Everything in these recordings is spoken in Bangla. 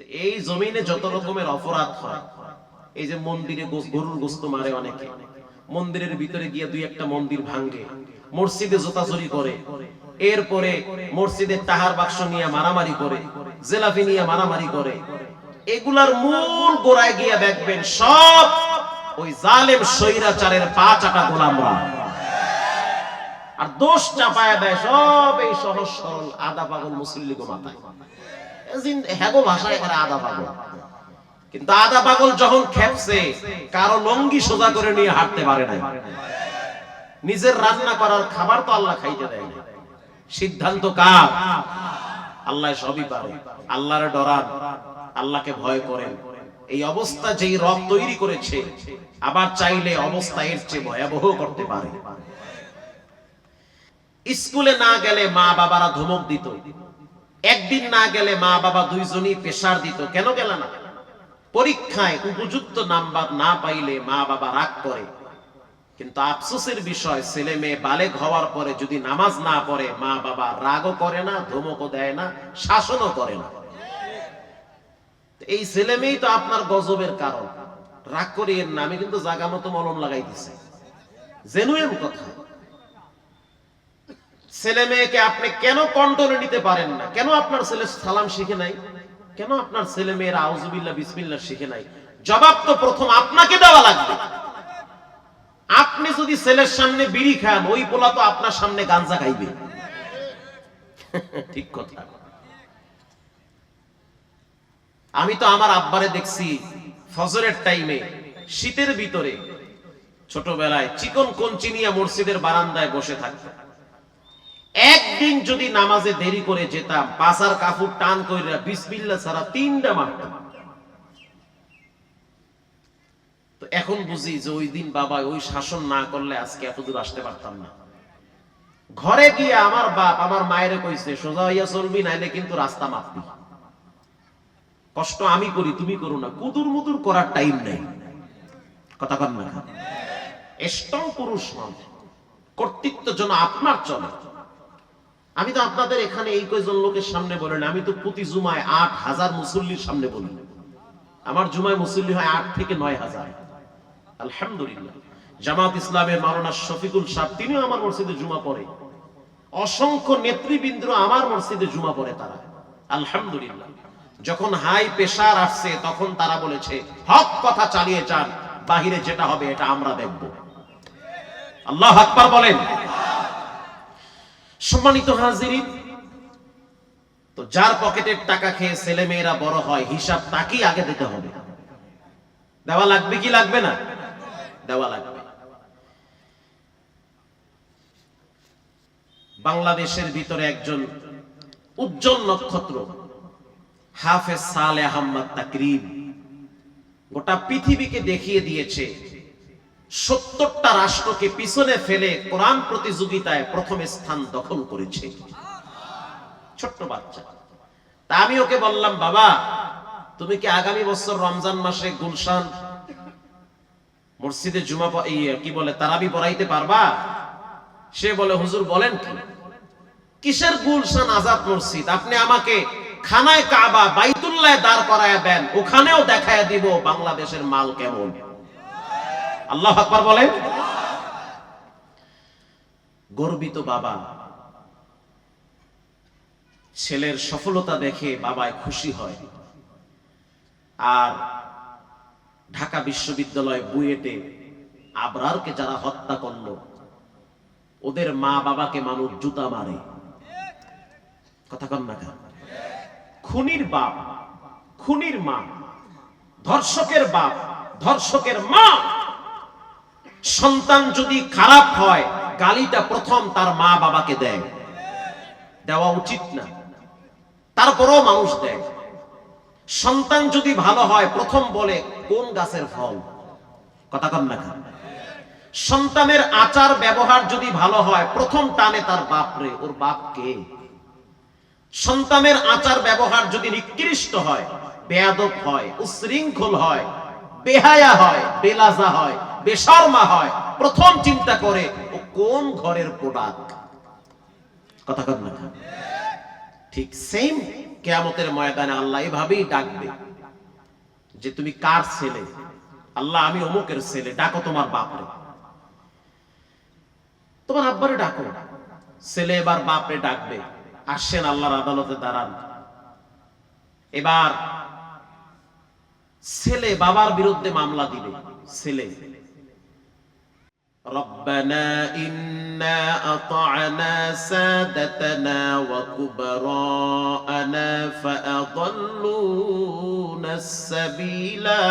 এই জমিনে যত রকমের অপরাধ হয়, এই যে মন্দিরে গরুর গোস্ত মারে অনেকে, মন্দিরের ভিতরে গিয়ে দুই একটা মন্দির ভাঙ্গে মসজিদে জোতাচুরি করে, এরপরে মসজিদে তাহার বাক্স নিয়ে মারামারি করে, জেলাফি নিয়ে মারামারি করে, এগুলার মূল গোড়ায় গিয়ে দেখবেন সব ওই জালেম স্বৈরাচারের পা চাটা গোলামরা আর দোষ চাপায় দেয় সব এই সহজ সরল আদা পাগল মুসল্লিগো মাথায়। পাগল। কিন্তু আদা পাগল যখন খেপছে, কারও লঙ্গি সোজা করে নিয়ে হাঁটতে পারে নাই। নিজের রান্না করার খাবার তো আল্লাহ খাইতে দেয় না। সিদ্ধান্ত কার? আল্লাহ সবই পারে। ডরান, আল্লাহকে ভয় করেন। এই অবস্থা যেই রব তৈরি করেছে, আবার চাইলে অবস্থা এর চেয়ে ভয়াবহ করতে পারে। স্কুলে না গেলে মা বাবারা ধমক দিত। একদিন না গেলে মা বাবা দুইজনই পেশার দিত। কেন গেল না? পরীক্ষায় উপযুক্ত নাম্বার না পাইলে মা বাবা রাগ করে। কিন্তু আফসোসের বিষয়, ছেলে মেয়ে বালেক হওয়ার পরে যদি নামাজ না পড়ে, মা বাবা রাগও করে না, ধমকও দেয় না, শাসনও করে না। এই ছেলে মেয়েই তো আপনার গজবের কারণ। রাগ করে না, আমি কিন্তু জাগা মতো মলম লাগাই দিছে জেনুয়েন কথা। ছেলে মেয়েকে আপনি কেন কন্ট্রোলে নিতে পারেন না? কেন আপনার ছেলে সালাম শিখে নাই? কেন আপনার ছেলে মেয়েরা আউজুবিল্লাহ বিসমিল্লাহ শিখে নাই? জবাব তো প্রথম আপনাকে দেওয়া লাগবে। আপনি যদি ছেলের সামনে বিড়ি খান, ওই পোলা তো আপনার সামনে গাঞ্জা খাইবে। ঠিক কথা। আমি তো আমার আব্বারে দেখছি ফজরের টাইমে শীতের ভিতরে, ছোটবেলায় চিকন কঞ্চি নিয়ে মসজিদের বারান্দায় বসে থাকতো। একদিন যদি নামাজে দেরি করে যেতাম পাসার কাপড় টান করে বিসমিল্লা ছাড়া তিনটা মারতাম তো এখন বুঝি যে ওই দিন বাবা ওই শাসন না করলে আজকে এতদূর আসতে পারতাম না। ঘরে গিয়ে আমার বাপ আমার মায়ের কইছে, সোজা হইয়া চলবি, নাইলে কিন্তু রাস্তা মাপবি। কষ্ট আমি করি, তুমি করো না। কুদুর মুদুর করার টাইম নেই। কথা কন না পুরুষ মানুষ কর্তৃত্ব যেন আপনার চলে। আমি তো আপনাদের এখানে এই কয়জন লোকের সামনে বলেন, আমি তো প্রতি জুমায় আট হাজার মুসল্লির সামনে বলি। আমার জুমায় মুসল্লি হয় আট থেকে নয় হাজার। আলহামদুলিল্লাহ। জামাত ইসলামের মাওলানা শফিকুল সাহেব, তিনিও আমার মসজিদে জুমা পড়ে। অসংখ্য নেতৃবৃন্দ আমার মসজিদে জুমা পড়ে তারা। আলহামদুলিল্লাহ। যখন হাই প্রেশার আসছে, তখন তারা বলেছে, হক কথা চালিয়ে যান, বাহিরে যেটা হবে এটা আমরা দেখব। আল্লাহ আকবার বলেন। সম্মানিত হাজিরিন তো যার পকেটের টাকা খেয়ে ছেলে মেয়েরা বড় হয়, হিসাব তাকেই আগে দিতে হবে। দেওয়া লাগবে কি লাগবে না? দেওয়া লাগবে। বাংলাদেশের ভিতরে একজন উজ্জ্বল নক্ষত্র, হাফেজ সালে আহম্মদ তাকরিম, গোটা পৃথিবীকে দেখিয়ে দিয়েছে সত্তরটা রাষ্ট্রকে পিছনে ফেলে কোরআন প্রতিযোগিতায় প্রথম স্থান দখল করেছে। ছোট্ট বাচ্চা। তা আমি ওকে বললাম, বাবা, তুমি কি আগামী বছর রমজান মাসে গুলশান মসজিদে জুমা কি বলে, তারাবি পড়াইতে পারবা? সে বলে, হুজুর, বলেন কি? কিসের গুলশান আজাদ মসজিদ? আপনি আমাকে খানায় কাবা, বাইতুল্লাহ দাঁড় করায় দেন, ওখানেও দেখায় দিব বাংলাদেশের মাল কেমন? আল্লাহ আকবার বলেন। গর্বিত বাবা। ছেলের সফলতা দেখে বাবায় খুশি হয়। আর ঢাকা বিশ্ববিদ্যালয় বুয়েটে আবরারকে যারা হত্যা করল, ওদের মা বাবাকে মানুষ জুতা মারে। কথা কন না? খুনির বাপ, খুনির মা, ধর্ষকের বাপ, ধর্ষকের মা সন্তান যদি খারাপ হয়, গালিটা প্রথম তার মা বাবাকে দেয়। দেওয়া উচিত না। তারপরেও মানুষ দেয়। সন্তান যদি ভালো হয়, প্রথম বলে, কোন গাছের ফল? কথা কন না সন্তানের আচার ব্যবহার যদি ভালো হয়, প্রথম টানে তার বাপরে ওর বাপ কে? সন্তানের আচার ব্যবহার যদি নিকৃষ্ট হয়, বেয়াদব হয়, উশৃঙ্খল হয় বেহায়া হয়, বেলাজা হয়, বেশর্মা হয়। প্রথম চিন্তা করে, ও কোন ঘরের প্রোডাক্ট কথা কন না? ঠিক সেম কেয়ামতের ময়দানে আল্লাহ এভাবেই ডাকবে যে, তুমি কার ছেলে? আল্লাহ আমি অমুকের ছেলে, ডাকো তোমার বাপরে। তোমার আব্বারে ডাকো। ছেলে এবার বাপরে ডাকবে। আসছেন আল্লাহর আদালতে দাঁড়ান। এবার ছেলে বাবার বিরুদ্ধে মামলা দিবে ছেলে ربنا إنا أطعنا سادتنا وكبراءنا فأضلونا السبيلا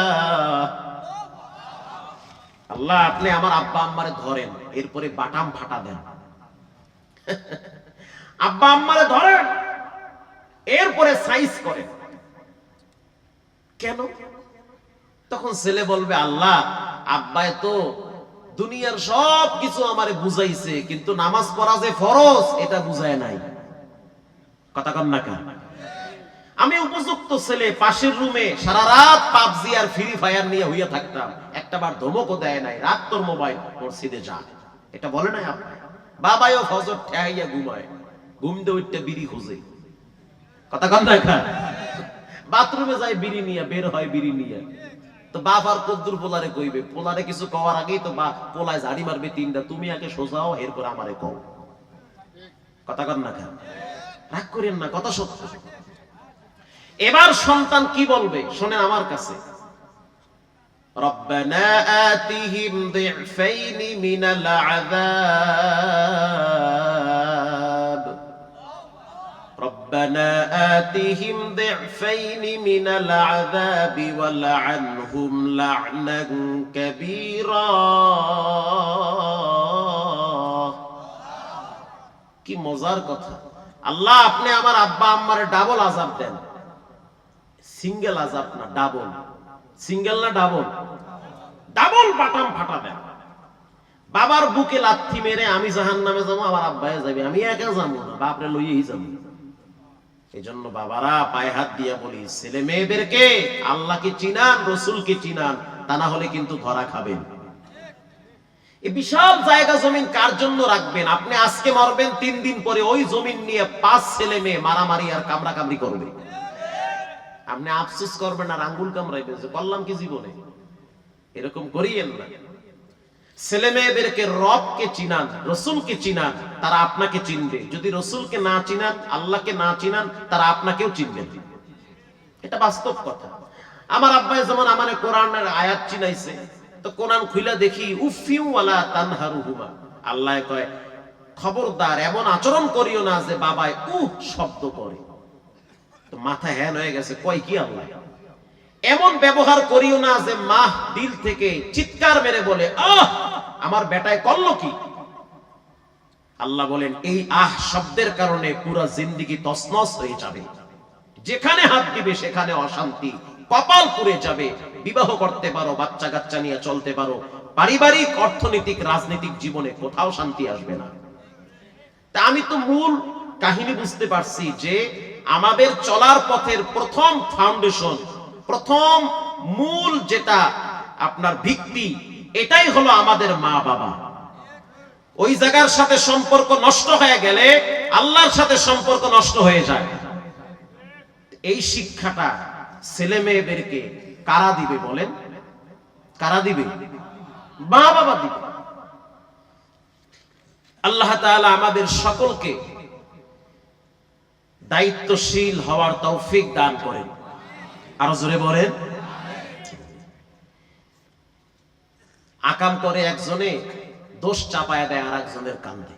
আল্লাহ আপনি আমার আব্বা আম্মারে ধরেন এরপরে বাটাম ফাটা দেন আব্বা আম্মারে ধরেন এরপরে সাইজ করেন কেন তখন ছেলে বলবে, আল্লাহ আব্বাই তো দুনিয়ার সব কিছু আমারে বুঝাইছে, কিন্তু নামাজ পড়া যে ফরজ, এটা বুঝায় নাই। কথা কন না কেন? আমি উপযুক্ত ছেলে, পাশের রুমে সারা রাত পাবজি আর ফ্রি ফায়ার নিয়ে হইয়া থাকতাম। একটা বার ধমকও দেয় নাই, রাত তোর মোবাইল, মসজিদে যা। এটা বলে নাই আপনার বাবাইও ফজর ঠেয়াইয়া ঘুমায়। ঘুম দিয়ে উঠতে বিড়ি খুঁজে। কথা কন না বাথরুমে যায় বিড়ি নিয়ে, বের হয় বিড়ি নিয়ে। তো বাপ আর কদ্দুর পোলারে কইবে পোলারে কিছু কওয়ার আগেই তো বা পোলায় ঝাড়ি মারবে তিনটা তুমি আগে সোজাও এরপর আমারে কও কথা কন না কেন রাগ করেন না কথা সত্য এবার সন্তান কি বলবে শোনেন আমার কাছে ربنا آتهم ضعفين من العذاب ربنا آتهم ضعفين من العذاب ولعنهم لعنا كبيرا কি মজার কথা আল্লাহ আপনি আমার আব্বা আম্মারে ডাবল আজাব দেন সিঙ্গেল আজাব না ডাবল সিঙ্গেল না ডাবল ডাবল বাটাম ফাটা দেন বাবার বুকে লাথি মেরে আমি জাহান নামে যাবো আমার আব্বাই যাবে আমি একা যাবো না বাপরে লইয়েই যাবো এই জন্য বাবারা পায়ে হাত দিয়া বলি, ছেলে মেয়েদেরকে আল্লাহকে চিনান রসুলকে চিনান, তা না হলে কিন্তু ধরা খাবেন। এই বিশাল জায়গা জমিন কার জন্য রাখবেন? আপনি আজকে মরবেন, তিন দিন পরে ওই জমিন নিয়ে পাঁচ ছেলে মেয়ে মারামারি আর কামড়া কামড়ি করবে। আপনি আফসোস করবেন আর আঙ্গুল কামড়াইবেন যে, করলাম কি জীবনে? এরকম করিয়েন না। ছেলে মেয়েদেরকে রবকে চিনান, রসুলকে চিনান, তারা আপনাকে চিনবে। যদি রসুলকে না চিনান, আল্লাহকে না চিনান, তারা আপনাকেও চিনবে এটা বাস্তব কথা। আমার আব্বাই যেমন আমার কোরআনের আয়াত চিনাইছে, তো কোরআন খুইলা দেখি, উফিউ ওয়ালা তানহারুহুমা। আল্লাহ কয়, খবরদার, এমন আচরণ করিও না যে বাবায় উহ শব্দ করে। তো মাথা হ্যান হয়ে গেছে, কয় কি আল্লাহ? এমন ব্যবহার করিও না যে মা দিল থেকে চিৎকার মেরে বলে, আহ, আমার বেটায় করল কি? আল্লাহ বলেন, এই আহ শব্দের কারণে পুরো জিন্দিগি তসনস হয়ে যাবে। যেখানে হাত দিবে সেখানে অশান্তি। কপাল পুড়ে যাবে। বিবাহ করতে পারো বাচ্চা কাচ্চা নিয়ে চলতে পারো। পারিবারিক, অর্থনৈতিক, রাজনৈতিক জীবনে কোথাও শান্তি আসবে না। তা আমি তো মূল কাহিনী বুঝতে পারছি যে আমাদের চলার পথের প্রথম ফাউন্ডেশন প্রথম মূল যেটা আপনার ভিত্তি, এটাই হলো আমাদের মা বাবা। ওই জায়গার সাথে সম্পর্ক নষ্ট হয়ে গেলে আল্লাহর সাথে সম্পর্ক নষ্ট হয়ে যায়। এই শিক্ষাটা ছেলে মেয়েদেরকে কারা দিবে বলেন? কারা দিবে? মা বাবা দিবে। আল্লাহ তাআলা আমাদের সকলকে দায়িত্বশীল হওয়ার তৌফিক দান করেন। আরও জোরে বলেন। আকাম করে একজনে, দোষ চাপায় দেয় আর একজনের কান্দে।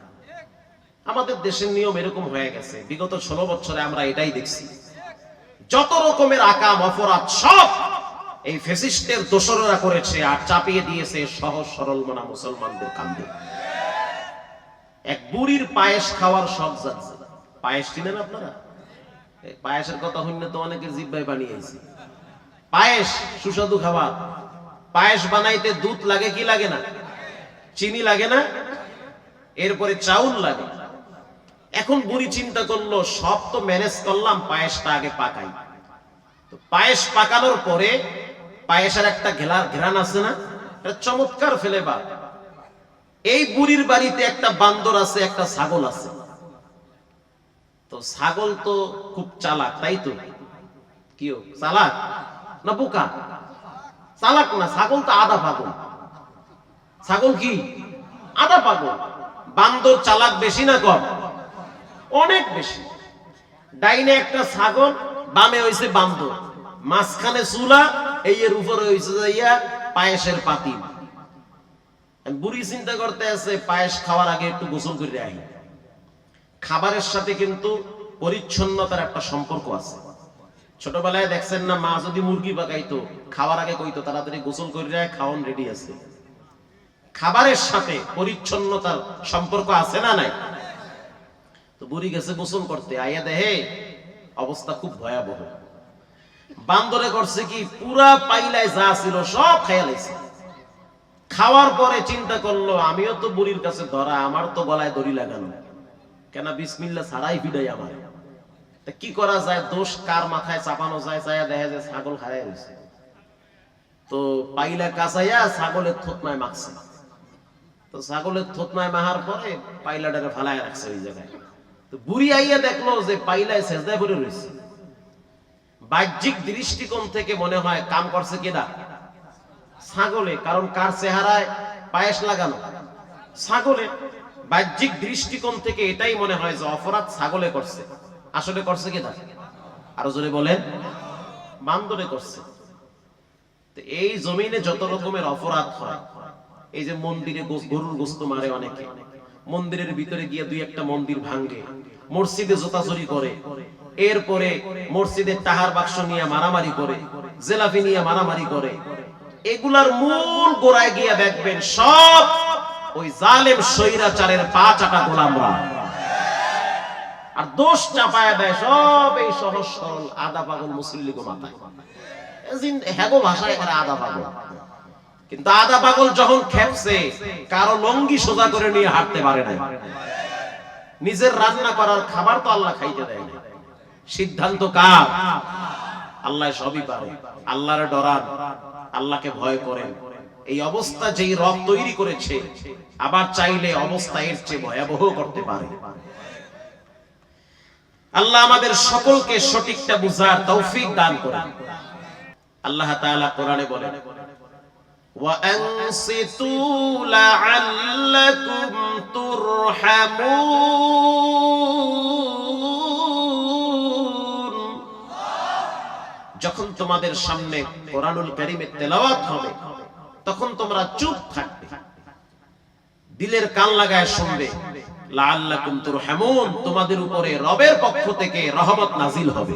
আমাদের দেশের নিয়ম এরকম হয়ে গেছে। বিগত ষোলো বছরে আমরা এটাই দেখছি। যত রকমের আকাম, অপরাধ, সব এই ফেসিস্টের দোসররা করেছে আর চাপিয়ে দিয়েছে সহজ, সরল মনা মুসলমানদের কান্দে। এক বুড়ির পায়েস খাওয়ার শখ যাচ্ছে। পায়েস চিনেন আপনারা? পায়েসের কথা হইলে তো অনেকে জিব্বাই বানিয়েছে পায়েস, সুস্বাদু খাবার। পায়েস বানাইতে দুধ লাগে কি লাগে না? চিনি লাগে না? এরপরে চাউল লাগে। এখন বুড়ি চিন্তা করল, সব তো ম্যানেজ করলাম, পায়েসটা আগে পাকাই। তো পায়েস পাকানোর পরে পায়েসের একটা ঘেলার ঘেরান আছে না? চমৎকার ফেলে বা এই বুড়ির বাড়িতে একটা বান্দর আছে, একটা ছাগল আছে। তো ছাগল তো খুব চালাক, তাই তো? কি চালাক? না বোকা? চালাক না, ছাগল তো আধা পাগল। ছাগল কি? আধা পাগল। বান্দর চালাক বেশি না কম? অনেক বেশি। ডাইনে একটা ছাগল, বামে হইছে বান্দর। মাঝখানে চুলা এই এর উপরে হইছে যাইয়া পায়েসের পাতি বুড়ি চিন্তা করতে আছে, পায়েস খাওয়ার আগে একটু গোসল করে আহি খাবারের সাথে কিন্তু পরিচ্ছন্নতার একটা সম্পর্ক আছে। ছোটবেলায় দেখছেন না, মা যদি মুরগি পাকাইতো খাওয়ার আগে কইতো, তাড়াতাড়ি গোসল করে রায় খাওয়ান রেডি আছে। খাবারের সাথে পরিচ্ছন্নতার সম্পর্ক আছে না নাই? তো বুড়ি গেছে গোসল করতে, আইয়া দেহে অবস্থা খুব ভয়াবহ। বান্দরে করছে কি, পুরা পাইলায় যা ছিল সব খাইয়া লাইছে। খাওয়ার পরে চিন্তা করল, আমিও তো বুড়ির কাছে ধরা, আমার তো গলায় দড়ি লাগানো। কেন বিসমিল্লা ছাড়াই ফিডাই আমার? কি করা যায়? দোষ কার মাথায় চাপানো যায়? চাইয়া দেখা যায় ছাগল খাইয়া রয়েছে তো পাইলা কাছাইয়া ছাগলের থতমায় মাখছে। তো ছাগলের থতমায় মাহার পরে পাইলাটাকে ফালায় রাখছে ওই জায়গায়। তো বুড়ি আইয়া দেখল যে পাইলায় সেজদায় পড়ে রয়েছে বাহ্যিক দৃষ্টিকোণ থেকে মনে হয় কাম করছে কেডা? ছাগলে, কারণ কার চেহারায় পায়েস লাগানো? ছাগলে, বাহ্যিক দৃষ্টিকোণ থেকে এটাই মনে হয় যে অপরাধ ছাগলে করছে। আসলে করছে কেডা আরও জোরে বলেন। বান্দরে করছে। এই জমিনে যত রকমের অপরাধ হয়, এই যে মন্দিরে গরুর গোস্ত মারে অনেকে, মন্দিরের ভিতরে গিয়ে দুই একটা মন্দির ভাঙ্গে মসজিদে জোতাচুরি করে, এরপরে মসজিদের টাহার বাক্স নিয়ে মারামারি করে, জেলাফি নিয়ে মারামারি করে, এগুলার মূল গোড়ায় গিয়ে দেখবেন সব ওই জালেম স্বৈরাচারের পা চাটা গোলামরা আর দোষ চাপায় দেয় সব এই সহজ সরল আদা পাগল মুসলিম লীগ মাথায় হ্যাগো ভাষায় এরা আদা পাগল। কিন্তু আদা পাগল যখন খেপছে, কারও লঙ্গি সোজা করে নিয়ে হাঁটতে পারে না নিজের রান্না করার খাবার তো আল্লাহ খাইতে দেয় না সিদ্ধান্ত কার? আল্লাহ সবই পারে। আল্লাহরে ডরান। আল্লাহকে ভয় করেন। এই অবস্থা যেই রব তৈরি করেছে, আবার চাইলে অবস্থা এর চেয়ে ভয়াবহ করতে পারে। আল্লাহ আমাদের সকলকে সঠিকটা বুঝার তৌফিক দান করেন আল্লাহ তাআলা কোরআনে বলেন وأنصتوا لعلكم ترحمون যখন তোমাদের সামনে কোরআনুল কারীমের তেলাওয়াত হবে তখন তোমরা চুপ থাকবে দিলের কান লাগায় শুনবে লাআল্লাকুম তুরহামুন, তোমাদের উপরে রবের পক্ষ থেকে রহমত নাজিল হবে।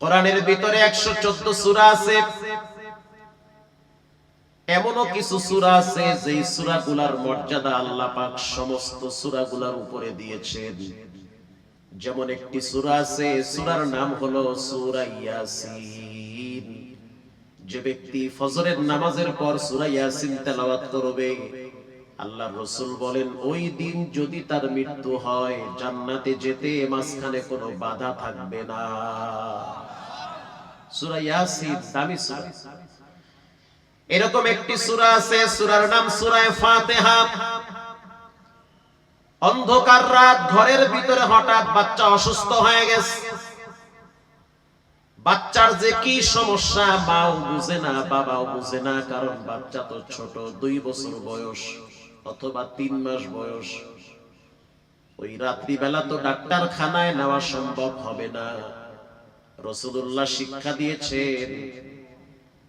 কোরআনের ভিতরে 114 সূরা আছে। এমনও কিছু সূরা আছে যে সূরাগুলার মর্যাদা আল্লাহ পাক সমস্ত সূরাগুলার উপরে দিয়েছেন। যেমন একটি সূরা আছে, সূরার নাম হলো সূরা ইয়াসিন। যে ব্যক্তি ফজরের নামাজের পর সূরা ইয়াসিন তেলাওয়াত করবে আল্লাহর রাসূল বলেন, ওই দিন যদি তার মৃত্যু হয়, জান্নাতে যেতে মাঝখানে কোনো বাধা থাকবে না। সূরা ইয়াসিন, দামি সূরা। এরকম একটি সূরা আছে, সূরার নাম সূরা ফাতিহা। অন্ধকার রাত, ঘরের ভিতরে হঠাৎ বাচ্চা অসুস্থ হয়ে গেছে। বাচ্চার যে কি সমস্যা, মাও বুঝে না, বাবাও বুঝে না, কারণ বাচ্চা তো ছোট, দুই বছর বয়স। অথবা তিন মাস বয়স। ওই রাত্রিবেলা তো ডাক্তারখানায় নেওয়া সম্ভব হবে না। রসুল্লাহ শিক্ষা দিয়েছেন,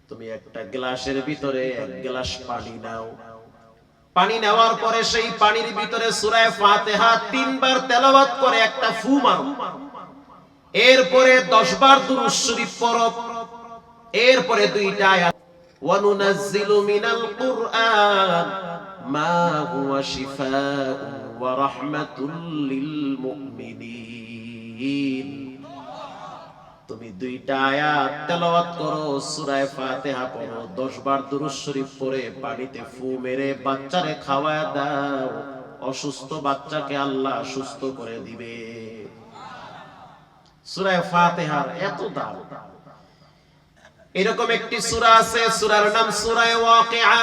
তুমি একটা গ্লাসের ভিতরে এক গ্লাস পানি নাও। পানি নেওয়ার পরে সেই পানির ভিতরে সূরায়ে ফাতিহা তিনবার তেলাওয়াত করে একটা ফু মারো। এরপরে 10 বার দুরূদ শরীফ পড়ো। এরপরে দুইটা আয়াত। ওয়ানুনাজ্জিলু মিনাল কুরআন। শিফাa'un ওয়া রাহমাতুল লিল মুমিনিন তুমি দুইটা আয়াত তেলাওয়াত করো সূরা ফাতিহা পড়ো 10 বার দুরূদ শরীফ পড়ে পানিতে ফু মেরে বাচ্চারে খাওয়ায় দাও। অসুস্থ বাচ্চাকে আল্লাহ সুস্থ করে দিবে। সূরা ফাতিহার এত দাম। এরকম একটি সূরা আছে, সূরার নাম সূরা ওয়াকিআ।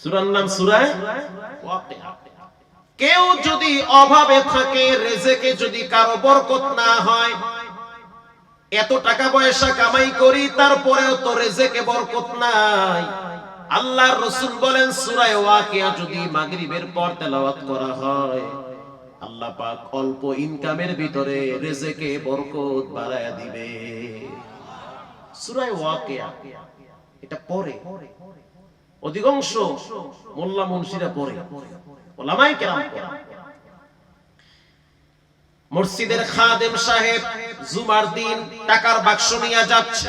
সূরার নাম সূরা? ওয়াকিয়া। কেউ যদি অভাবে থাকে, রেজেকে যদি কারও বরকত না হয়, এত টাকা পয়সা কামাই করি, তারপরেও তো রেজেকে বরকত নাই। আল্লাহর রসুল বলেন সূরা ওয়াকিয়া যদি মাগরিবের পর তেলাওয়াত করা হয়, আল্লাহ পাক অল্প ইনকামের ভিতরে রেজেকে বরকত বাড়ায়া দিবে। সূরা ওয়াকিয়া, এটা পরে। অধিকাংশ মোল্লা মুন্সিরা পড়ে ওলামাই কেরাম মসজিদের খাদেম সাহেব জুমার দিন টাকার বাক্স নিয়ে যাচ্ছে।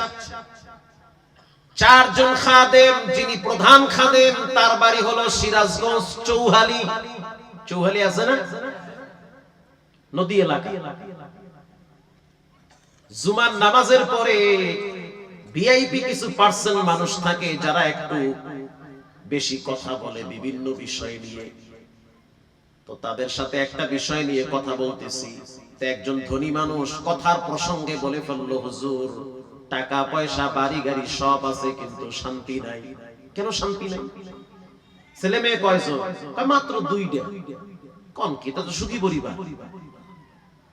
চারজন খাদেম, যিনি প্রধান খাদেম, তার বাড়ি হলো সিরাজগঞ্জ চৌহালি। চৌহালি আছে না? নদী এলাকা। জুমার নামাজের পরে ভিআইপি কিছু পার্সেন্ট মানুষ থাকে যারা একটু বেশি কথা বলে বিভিন্ন বিষয় নিয়ে। তো তাদের সাথে একটা বিষয় নিয়ে কথা বলতেছি। একজন ধনী মানুষ কথার প্রসঙ্গে বলে ফেলল, হুজুর, টাকা, পয়সা, বাড়ি, গাড়ি সব আছে, কিন্তু শান্তি নাই। কেন শান্তি নাই? ছেলে মেয়ে কয়জন? মাত্র দুইটা। কম কি? তা তো সুখী পরিবার।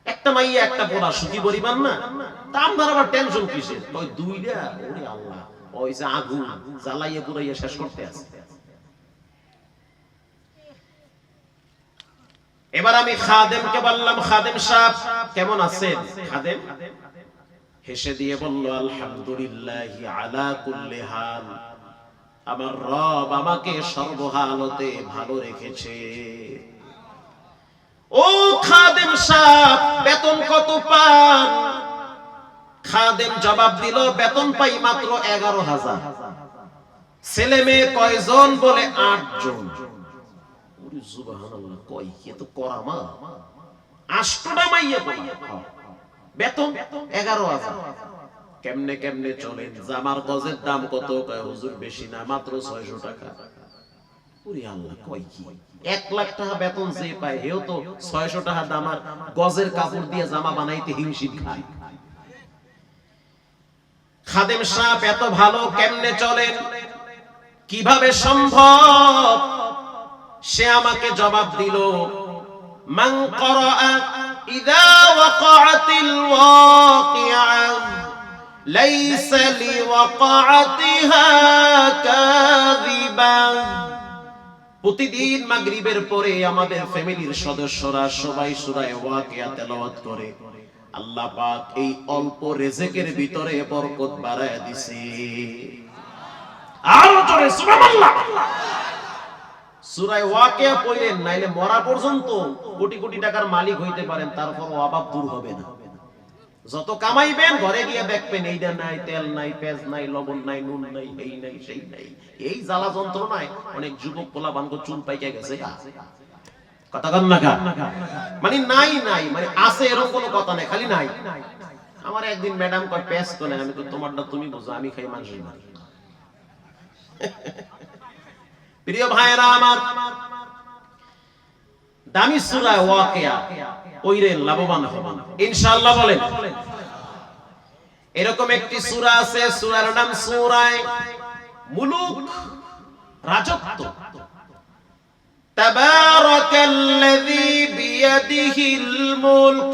একটা মাইয়া, একটা পোলা, সুখী পরিবার না? তা আপনার আবার টেনশন কিসের? ওই দুইটা? ওরে আল্লাহ, ওই যে আগুন জ্বালাইয়া পুরাইয়া শেষ করতে আছে। এবার আমি খাদেমকে বললাম, খাদেম সাহেব, কেমন আছেন? খাদেম? হেসে দিয়ে বলল, আলহামদুলিল্লাহ আলা কুল্লি হাল। আমার রব আমাকে সর্বহালতে ভালো রেখেছে। ও খাদেম সাহেব, বেতন কত পান? খাদেম জবাব দিল, বেতন পাই মাত্র এগারো হাজার। ছেলে মেয়ে কয়জন বলে আটজন। জন কেমনে কেমনে চলেন জামার গজের দাম কত? হুজুর, বেশি না, মাত্র টাকা। কাপড় দিয়ে জামা বানাইতে হিমশিম খায়। খাদেম সাহেব, এত ভালো, কেমনে চলেন? কীভাবে সম্ভব? সে আমাকে জবাব দিল প্রতিদিন মাগরিবের পরে আমাদের ফ্যামিলির সদস্যরা সবাই সূরা ওয়াকিয়া তেলাওয়াত করে। আল্লাহ পাক এই অল্প রেজেকের ভিতরে বরকত বাড়ায় দিছে। আরও জোরে, সুবহানাল্লাহ। সূরা ওয়াকিয়া পড়লেন, নাইলে মরা পর্যন্ত কোটি কোটি টাকার মালিক হইতে পারেন তারপর অভাব দূর হবে না। যত কামাইবেন, ঘরে গিয়ে দেখবেন নাই, তেল নাই, পেঁয়াজ নাই, লবণ নাই, নুন নাই এই নাই, সেই নাই। এই জ্বালা যন্ত্রণায় অনেক যুবক পোলা বানক চুল পাইকে গেছে। কথা কন না মানে নাই নাই মানে আছে এরকম কোনো কথা নাই, খালি নাই। আমার একদিন ম্যাডাম কয়, পেঁয়াজ তো আমি তো তোমারটা তুমি বুঝো, আমি খাই মানুষের প্রিয় ভাইয়েরা আমার দামি সূরা ওয়াকিয়া ওইরে লাভবান হবেন ইনশাআল্লাহ বলেন এরকম একটি সূরা আছে সূরার নাম সূরায়ে মুলুক রাজত্ব তাবারাকাল্লাযী বিয়াদিহিল মুলক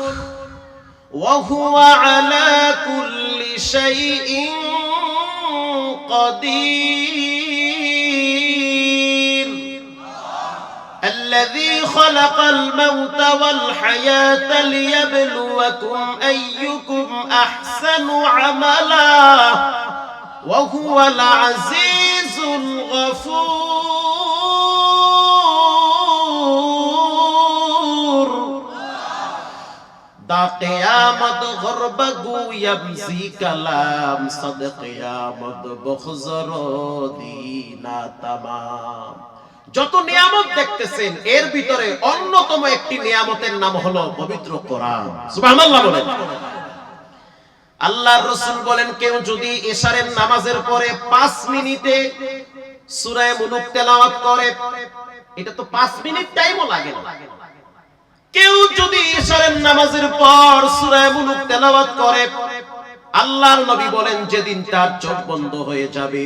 وهو على كل شيء قدير الذي خلق الموت والحياة ليبلوكم أيكم أحسن عملا وهو العزيز الغفور. دا قیامت غرب گویم زی کلام صد قیامت بخزر دینا تمام. যত নিয়ামত দেখতেছেন, এর ভিতরে অন্যতম একটি নিয়ামতের নাম হলো পবিত্র কোরআন। সুবহানাল্লাহ বলেন। আল্লাহর রাসূল বলেন, কেউ যদি এশারের নামাজের পরে 5 মিনিটে সূরা মুলুক তেলাওয়াত করে, এটা তো 5 মিনিট টাইমও লাগে না। কেউ যদি ঈশারের নামাজের পর সূরা মুলুক তেলাওয়াত করে, আল্লাহর নবী বলেন, যেদিন তার চোখ বন্ধ হয়ে যাবে,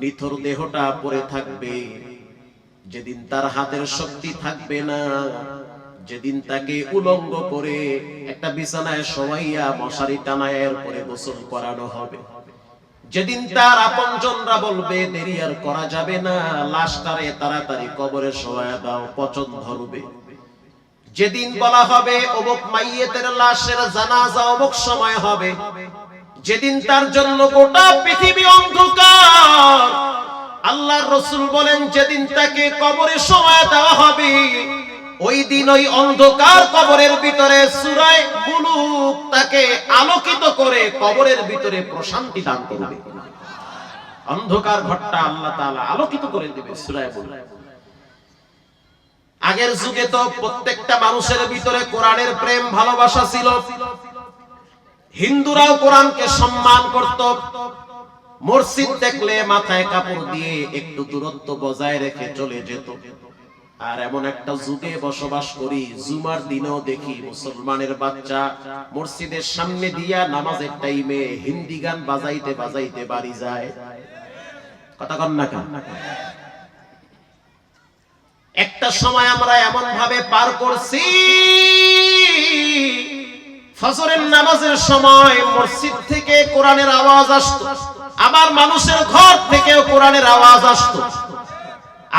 নিথর দেহটা পড়ে থাকবে। যেদিন তার হাতের শক্তি থাকবে না, যেদিন তাকে উলঙ্গ করে একটা বিছানায় শোয়াইয়া মশারি টানায় এরপরে গোসল করানো হবে। যেদিন তার আপনজনরা বলবে, দেরি আর করা যাবে না, লাশটারে তাড়াতাড়ি কবরে শোয়া দাও, পচন ধরবে। যেদিন বলা হবে, অমুক মাইয়েতের লাশের জানাজা অমুক সময় হবে। যেদিন তার জন্য গোটা পৃথিবী অন্ধকার আল্লাহর রসুল বলেন, যেদিন তাকে কবরে সময় দেওয়া হবে, ওই দিন ওই অন্ধকার কবরের ভিতরে সুরায় বুলুক তাকে আলোকিত করে কবরের ভিতরে প্রশান্তি দান করবে। অন্ধকার ঘরটা আল্লাহ আলোকিত করে দেবে আগের যুগে তো প্রত্যেকটা মানুষের ভিতরে কোরআনের প্রেম, ভালোবাসা ছিল। হিন্দুরাও কোরআনকে সম্মান করত। মসজিদ দেখলে মাথায় কাপড় দিয়ে একটু দূরত্ব বজায় রেখে চলে যেত। আর এমন একটা যুগে বসবাস করি, জুমার দিনেও দেখি মুসলমানের বাচ্চা মসজিদের সামনে দিয়া নামাজের টাইমে হিন্দি গান বাজাইতে বাজাইতে বাড়ি যায়। কথা কন না একটা সময় আমরা এমন ভাবে পার করছি, ফজরের নামাজের সময় মসজিদ থেকে কোরআনের আওয়াজ আসতো। আবার মানুষের ঘর থেকেও কোরআনের আওয়াজ আসতো।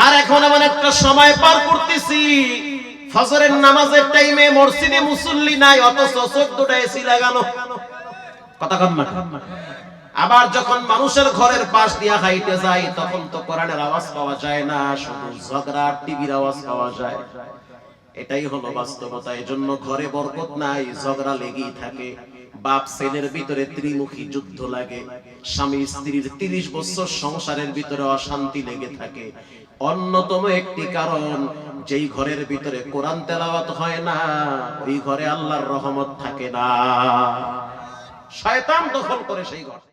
আর এখন এমন একটা সময় পার করতেছি, ফজরের নামাজের টাইমে মসজিদে মুসল্লি নাই, অথচ চোদ্দটা এসি লাগানো কথা কম আবার যখন মানুষের ঘরের পাশ দিয়া হাইতে যাই, তখন তো কোরআনের আওয়াজ পাওয়া যায় না, শুধু ঝগড়া টিভির আওয়াজ পাওয়া যায়। এটাই হলো বাস্তবতা, এজন্য ঘরে বরকত নাই, ঝগড়া লেগেই থাকে। বাপ ছেলের ভিতরে ত্রিমুখী যুদ্ধ লাগে, স্বামী স্ত্রীর তিরিশ বছর সংসারের ভিতরে অশান্তি লেগে থাকে। অন্যতম একটি কারণ, যেই ঘরের ভিতরে কোরআন তেলাওয়াত হয় না, ওই ঘরে আল্লাহর রহমত থাকে না। শয়তান দখল করে সেই ঘর।